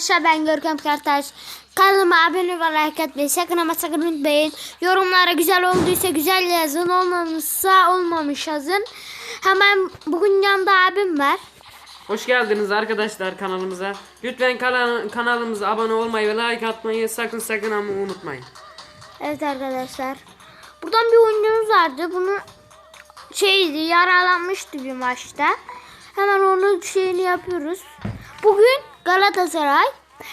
Arkadaşlar ben Görkem Kartaş. Kanalıma abone ve like atmayı sakın ama sakın unutmayın. Yorumlara güzel olduysa güzel yazın. Olmamışsa olmamış yazın. Hemen bugün yanında abim var. Hoş geldiniz arkadaşlar kanalımıza. Lütfen kana- kanalımıza abone olmayı ve like atmayı sakın sakın ama unutmayın. Evet arkadaşlar. Buradan bir oyuncumuz vardı. Bunu şeydi yaralanmıştı bir maçta. Hemen onun şeyini yapıyoruz. Bugün Galatasaray,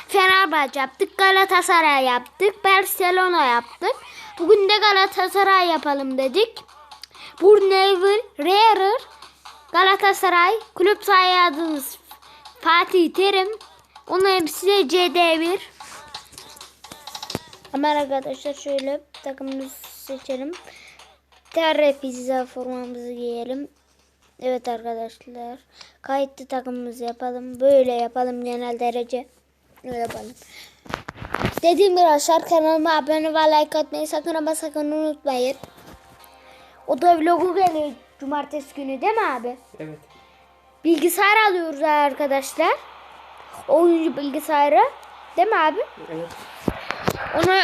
Fenerbahçe yaptık. Galatasaray yaptık. Barcelona yaptık. Bugün de Galatasaray yapalım dedik. Burnevel, Rearer, Galatasaray, kulüp sahibi adınız Fatih Terim. Onun hepsi de CD1. Hemen arkadaşlar şöyle takımımızı seçelim. Pizza formamızı giyelim. Evet arkadaşlar. Kayıtlı takımımızı yapalım. Böyle yapalım genel derece. Böyle yapalım. Dediğim gibi arkadaşlar kanalıma abone ve like atmayı sakın ama sakın unutmayın. O da vlogu geliyor cumartesi günü değil mi abi? Evet. Bilgisayar alıyoruz arkadaşlar. Oyuncu bilgisayarı. Değil mi abi? Evet. Onu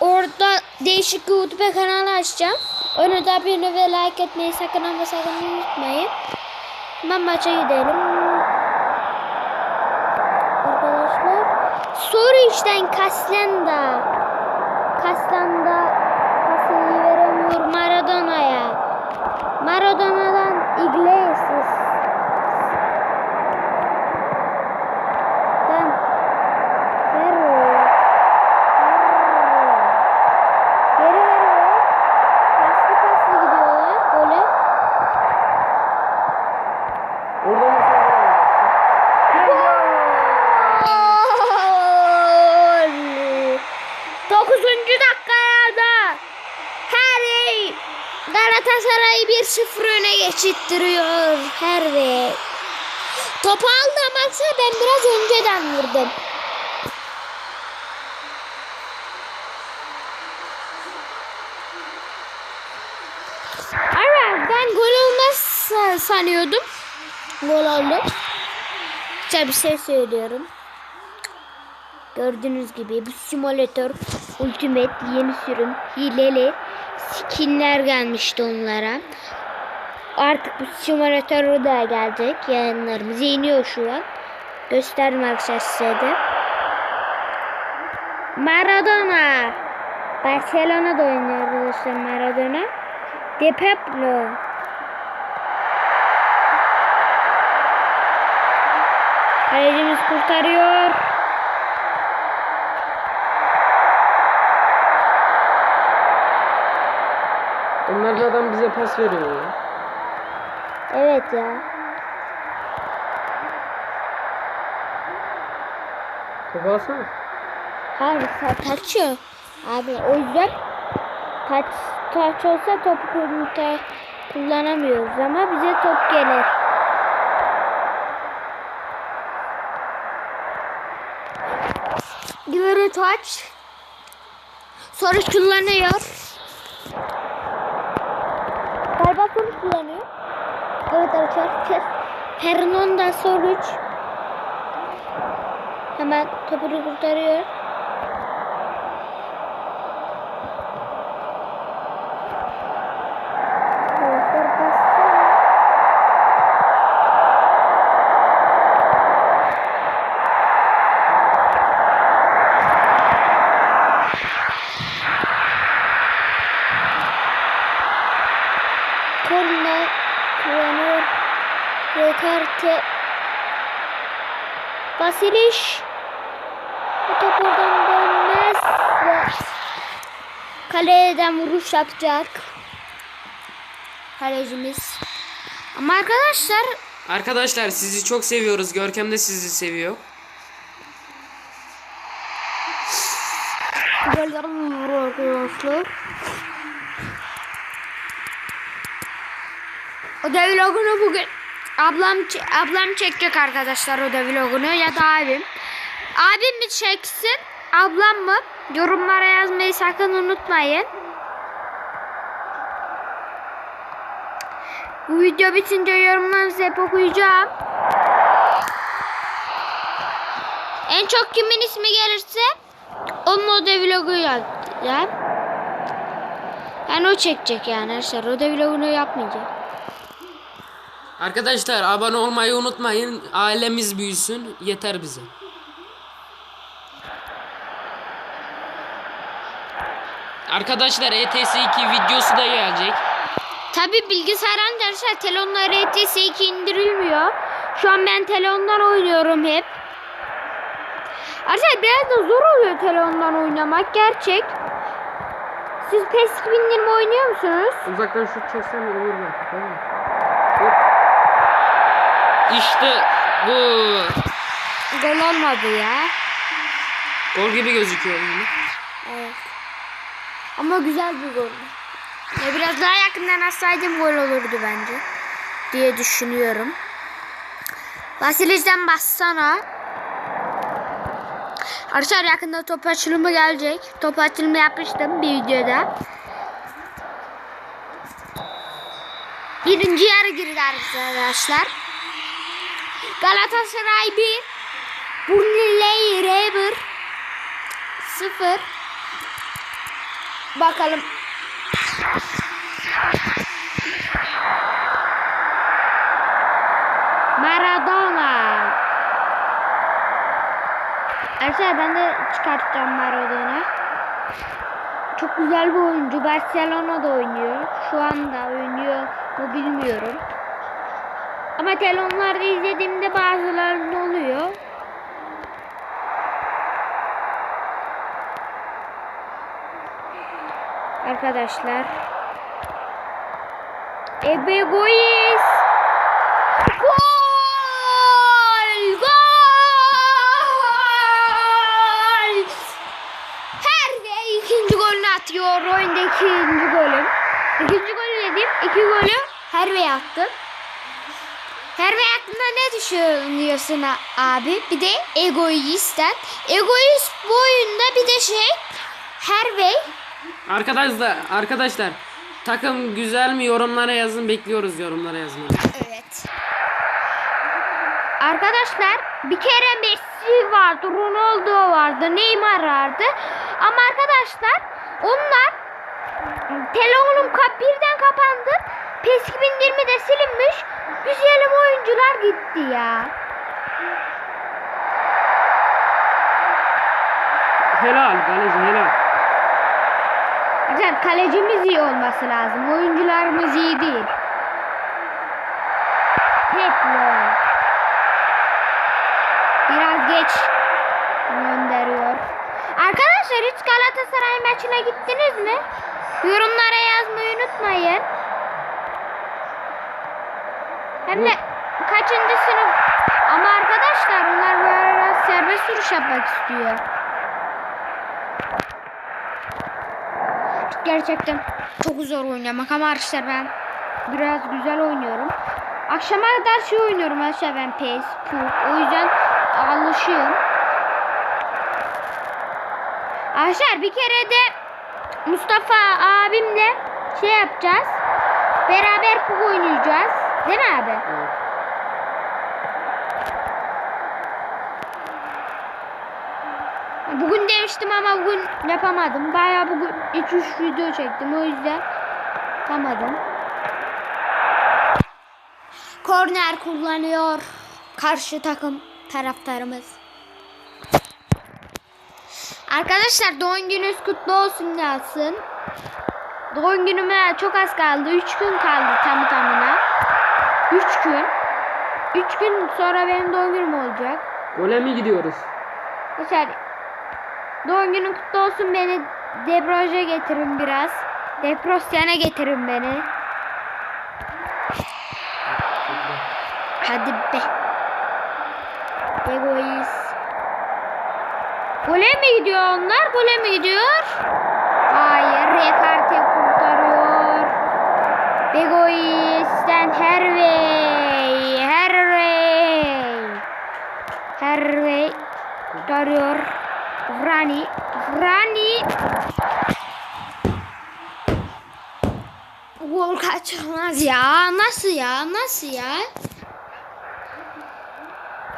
orada değişik YouTube kanalı açacağım. Onu da abone ve like etmeyi sakın ama sakın unutmayın. Hemen maça gidelim. Arkadaşlar. Soru işten Kaslenda. Kaslenda. Pasını veremiyor Maradona'ya. Maradona'dan Iglesias. 1-0 öne geçittiriyor Harry. Topu aldı ama ben biraz önceden vurdum. Ama ben gol olmaz sa- sanıyordum. Gol oldu. Size bir şey söylüyorum. Gördüğünüz gibi bu simülatör ultimate yeni sürüm hileli skinler gelmişti onlara. Artık bu simülatör da gelecek. Yayınlarımız iniyor şu an. Gösterdim arkadaşlar size de. Maradona. Barcelona'da oynuyor arkadaşlar Maradona. De Pablo. Kalecimiz kurtarıyor. Onlar da adam bize pas veriyor ya. Evet ya. Topu alsana. Hayır taçıyor. Abi o yüzden taç, taç olsa top kullanı- kullanamıyoruz ama bize top gelir. Geri taç. Soruş kullanıyor. Soruş kullanıyor. Evet arkadaşlar. Fernanda soruç. Hemen topunu kurtarıyor. Arkadaşlar bassana. Korna kullanıyor. Rekarte Basiliş bu top oradan dönmez ve kaleden vuruş yapacak kalecimiz. Ama arkadaşlar Arkadaşlar sizi çok seviyoruz. Görkem de sizi seviyor. goller vuruyor arkadaşlar. O da vlogunu bugün ablam ablam çekecek arkadaşlar o da vlogunu ya da abim. Abim mi çeksin ablam mı? Yorumlara yazmayı sakın unutmayın. Bu video bitince yorumlarınızı hep okuyacağım. En çok kimin ismi gelirse onun o da vlogu yapacağım. Yani o çekecek yani arkadaşlar. O da vlogunu yapmayacak. Arkadaşlar abone olmayı unutmayın. Ailemiz büyüsün. Yeter bize. Arkadaşlar ETS 2 videosu da gelecek. Tabi bilgisayar arkadaşlar telefonla RTS 2 indirilmiyor. Şu an ben telefondan oynuyorum hep. Arkadaşlar biraz da zor oluyor telefondan oynamak gerçek. Siz PES 2020 oynuyor musunuz? Uzaktan şut çeksen olur belki tamam mı? İşte bu. Gol olmadı ya. Gol gibi gözüküyor. yani. Evet. Ama güzel bir gol. Ya biraz daha yakından atsaydım gol olurdu bence. Diye düşünüyorum. Vasilic'den bassana. Arkadaşlar yakında top açılımı gelecek. Top açılımı yapmıştım bir videoda. Birinci yarı girdi arkadaşlar. Galatasaray 1. Burnley 1. 0. Bakalım. Maradona. Arkadaşlar ben de çıkartacağım Maradona. Çok güzel bir oyuncu. Barcelona'da oynuyor. Şu anda oynuyor mu bilmiyorum. Ama telefonlarda izlediğimde bazılarında oluyor. Arkadaşlar. Ebegois. Gol! Gol! Herve ikinci golünü atıyor. Oyunda ikinci golü. İkinci golü dedim. İki golü Herve attı. Herve hakkında ne düşünüyorsun abi? Bir de egoistten. Egoist bu oyunda bir de şey Hervey Arkadaşlar, arkadaşlar takım güzel mi yorumlara yazın bekliyoruz yorumlara yazın. Evet. Arkadaşlar bir kere Messi vardı, Ronaldo vardı, Neymar vardı. Ama arkadaşlar onlar telefonum birden kapandı. PES 2020'de silinmiş. Güzelim oyuncular gitti ya. Helal kaleci helal. Arkadaşlar kalecimiz iyi olması lazım. Oyuncularımız iyi değil. Peplo. Biraz geç gönderiyor. Arkadaşlar hiç Galatasaray maçına gittiniz mi? Yorumlara yazmayı unutmayın. Hem de kaçıncı sınıf? Ama arkadaşlar onlar bu ara serbest vuruş yapmak istiyor. Gerçekten çok zor oynamak ama arkadaşlar ben biraz güzel oynuyorum. Akşama kadar şey oynuyorum arkadaşlar ben PES, PUBG. O yüzden alışığım. Arkadaşlar bir kere de Mustafa abimle şey yapacağız. Beraber PUBG oynayacağız. Değil mi abi? Evet. Bugün demiştim ama bugün yapamadım. Bayağı bugün 2-3 video çektim. O yüzden yapamadım. Korner kullanıyor. Karşı takım taraftarımız. Arkadaşlar doğum gününüz kutlu olsun yazsın. Doğum günüme çok az kaldı. 3 gün kaldı tamı tamına. 3 gün. 3 gün sonra benim doğum günüm olacak. Gole mi gidiyoruz? Arkadaşlar doğum günün kutlu olsun beni Debroj'a getirin biraz. Depresiyona getirin beni. Hadi be. Egoist. Gole mi gidiyor onlar? Gole mi gidiyor? Hayır. Rekarte kurtarıyor. Egoist'ten Hervey. Hervey. Hervey kurtarıyor. Vrani. Vrani. Gol kaçırmaz ya. Nasıl ya? Nasıl ya?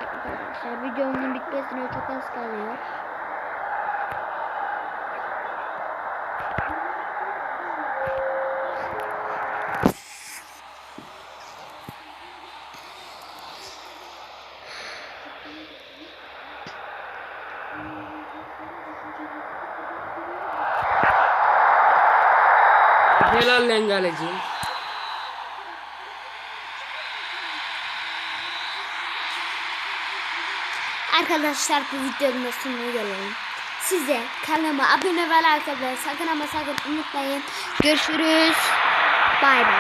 arkadaşlar. Videomun bitmesine çok az kalıyor. Helal lan. Arkadaşlar bu videonun sonuna gelelim. Size kanalıma abone ve like sakın ama sakın unutmayın. Görüşürüz. Bay bay.